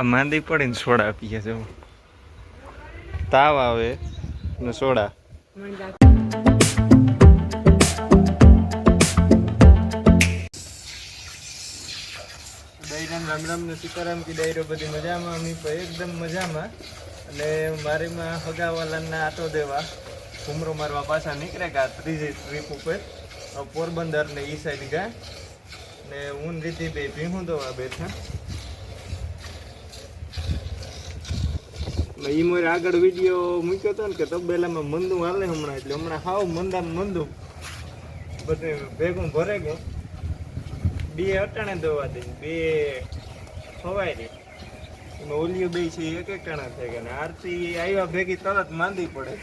આ માંદી પડીને સોડા પીએ છે. તાવ આવે ને સોડા. દૈરામ રામ રામ ને સીતારામ કી ડાયરો બધી મજામાં. અમી પણ એકદમ મજામાં. અને મારીમાં હગાવાલાના આટો દેવા. ઘુમરો મારવા પાછા નીકળે ગયા ત્રીજી ટ્રીપ ઉપર. પોરબંદર ને ઈ સાઈડ ગયા. ને હું રીતિ બે ભીહું દોવા બેઠા. ઈ મોર આગળ વીડિયો મૂક્યો હતો ને કે તબેલામાં મંદું હાલે હમણાં, એટલે હમણાં હાવ મંદામ મંદું. બધે ભેગું ભરે ગયું. બે અટાણે દવા દે, બે ખવાય દે. એમાં ઓલિયો બે છે, એક એક ટાણા થઈ ગયા ને. આરતી આવ્યા ભેગી તરત માંદી પડે.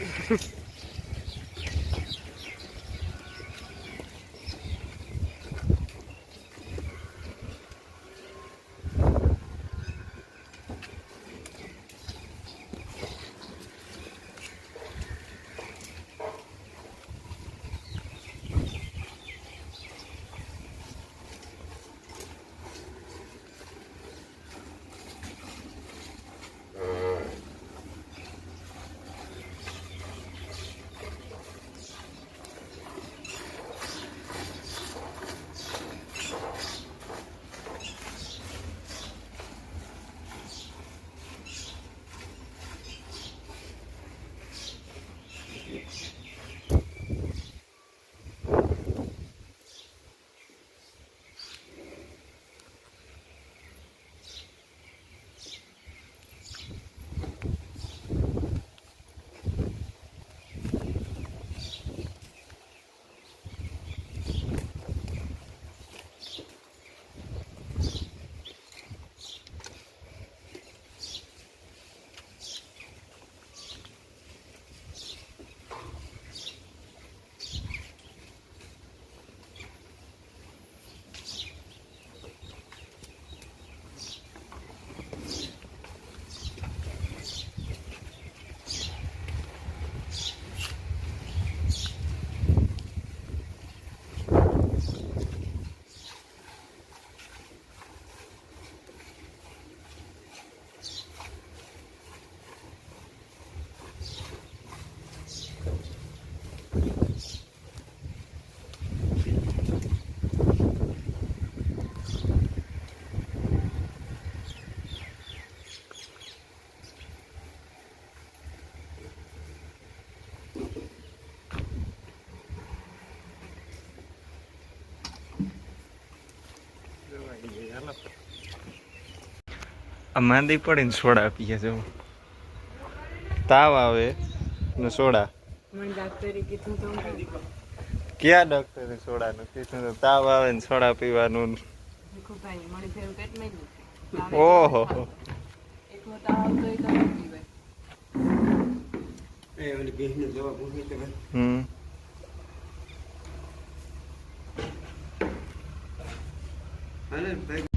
આ માંદી પડીને સોડા પીએ છે તાવ આવે ને સોડા. ડાક્ટરે ક્યાં ડોક્ટરે સોડાનું કીધું તાવ આવે ને સોડા પીવાનું ભાઈ ઓહો. હમ. તાવ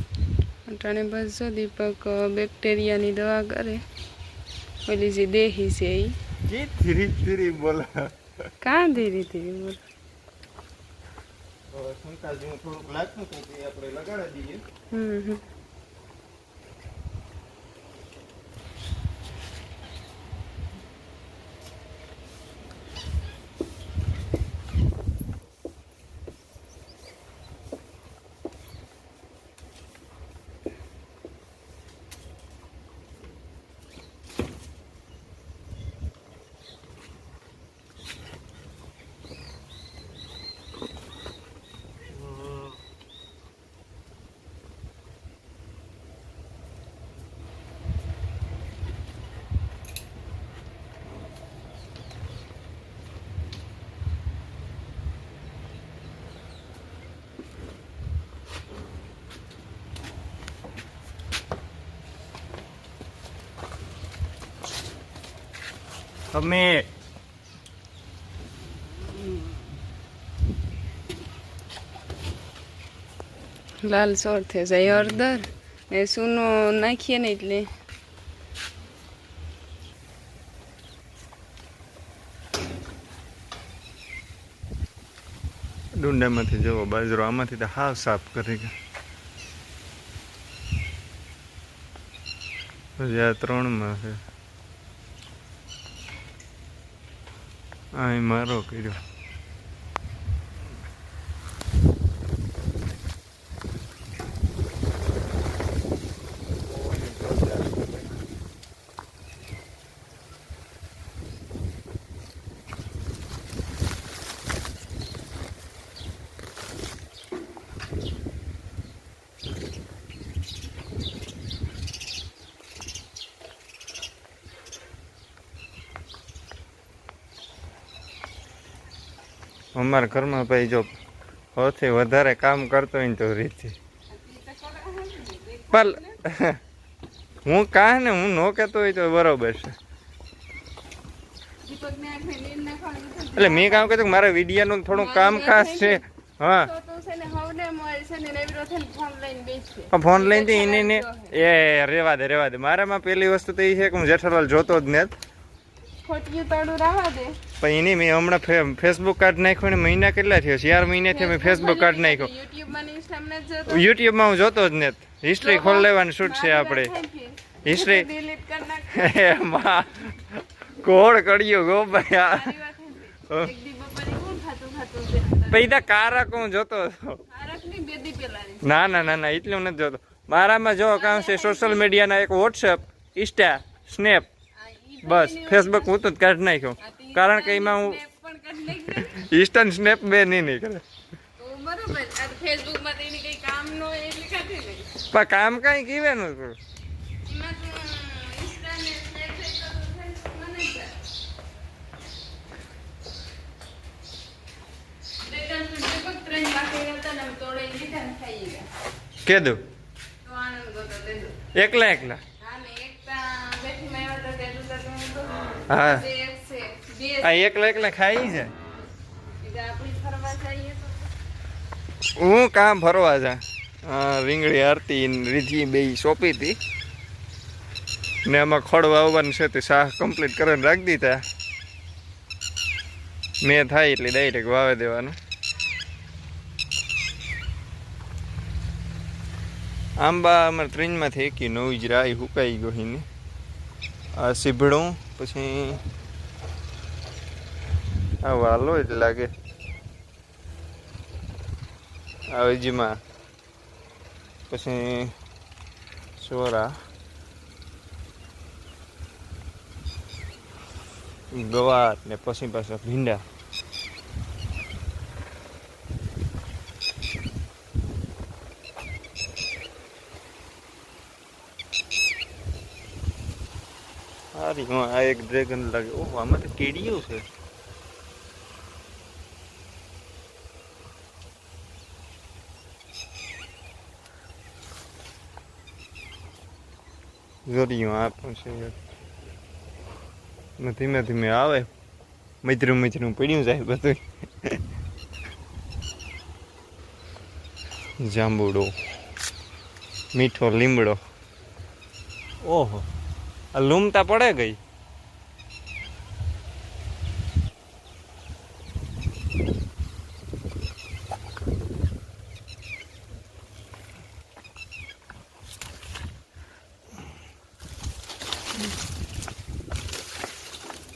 અટાણે બસ જો દીપક બેક્ટેરિયાની દવા કરે ઓલી જે દેહી છે એ કી ધીરી ધીરે બોલા. કાં ધીરે ધીરે બોલ? શંકા જેવું થોડુંક લાગતું હતું આપણે લગાડી દઈએ. હમ હમ. અમે લાલ સોર થઈ જાય હળદર. ને સૂનો નાખીએ ને એટલે. ડુંડામાંથી જવો બાજરો આમાંથી તો હાવ સાફ કરી ગયા. પછી આ ત્રણમાં છે. અહીં મારો અમારા ઘરમાં ભાઈ જો સૌથી વધારે કામ કરતો હોય ને તો રીતિ. પણ હું કાહ ને હું ન કહેતો હોય તો બરોબર છે. એટલે મેં કામ કીધું કે મારા વિડીયાનું થોડું કામ ખાસ છે. હા. ફોન લઈને એને એ રેવા દે રેવા દે. મારામાં પેલી વસ્તુ તો એ છે કે હું જેઠાલાલ જોતો જ ને ખોટિયું તળું રાવા દે. પણ એની મેં હમણાં ફેસબુક કાર્ડ નાખ્યું ને મહિના કેટલા થયો ચાર મહિનાથી મેં ફેસબુક કાર્ડ નાખ્યો. યુટ્યુબમાં ને હું જોતો જ ને હિસ્ટ્રી ખોલ લેવાની શૂટ છે આપણે. હિસ્ટ્રી કોળ કડ્યો ગો ભાઈ? પૈદા કારક હું જોતો હતો. પહેલાની. ના. ના ના એટલે હું નથી જોતો. મારામાં જો કામ છે સોશિયલ મીડિયાના એક વોટ્સએપ ઇન્સ્ટા સ્નેપ બસ ફેસબુક હું તો કાઢી નાખ્યો. કારણ કે એમાં હું. ઇન્સ્ટા સ્નેપ બે નહીં નીકળે. પણ કામ કાંઈ કીધું? તું ઇન્સ્ટા ને સ્નેપચેટ હા. આ એકલા એકલા ખાઈ છે હું કામ ફરવા જા? રીંગણી આરતી રીધી બે સોંપી હતી. ને આમાં ખડ વાવવાનું છે તે શાહ કમ્પ્લીટ કરીને રાખી દીધા. મેં થાય એટલે ડાયરેક્ટ વાવે દેવાનું. આંબા અમારે ત્રીજમાંથી એકી નવી જ રાય હુકાઈ ગયો હિને આ સીભડું. પછી આ વાલો જ લાગે. આ વેજીમાં પછી સોરા. ગવાર ને પછી પાછા ભીંડા. સારી, હું આ એક ડ્રેગન લાગે. ઓહ, આમાં તો કેડીઓ છે. જોરિયું આ છે. ધીમે ધીમે આવે. મજરું મજરું પડ્યું જાય બધું. જાંબુડો. મીઠો લીમડો. ઓહો. લૂમતા પડે ગઈ.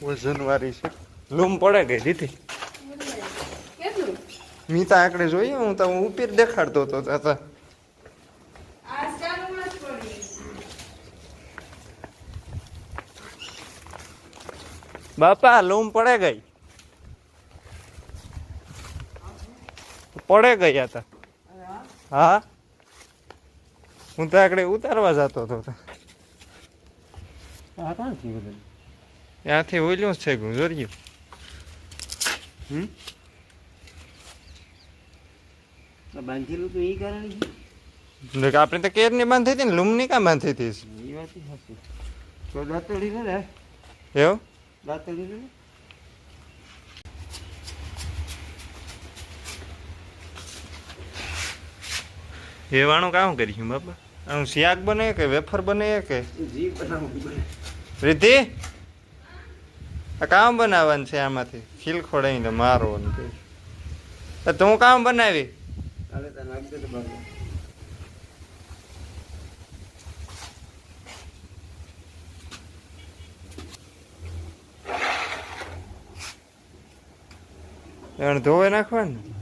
વજનવાળી છે. લૂમ પડે ગઈ દીધી. મીતા આકડે જોઈએ હું તો ઉપીર દેખાડતો હતો તાતા આ ચાલુમાં જ પડી બાપા લૂમ પડે ગઈ. પડે ગઈ હતા હા? હું તો આકડે ઉતારવા જતો હતો તો. ત્યાંથી ઓલ્યું છે ગુજર્યું બાંધેલું તો એ કારણ આપણે તો કેરની બાંધી હતી ને લૂમની કાં બાંધી હતી? એ વાત હશે તો દાંતડી ને ને એવું દાંતડી કામ કરીશું બાપા? આનું શાક બને કે વેફર બને કે? રીતિ આ કામ બનાવવાનું છે આમાંથી. ખીલ ખોડાઈને મારો ને તું કામ બનાવી? ¿Pero tú venas jugando?